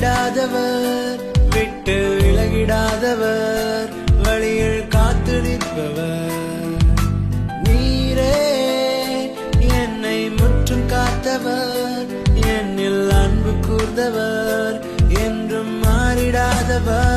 விடாதவர் விட்டு விலகிடாதவர் வழியில் காத்து நிற்பவர். நீரே என்னை முற்றும் காத்தவர் என்னில் அன்பு கூர்ந்தவர் என்றும் மாறிடாதவர்.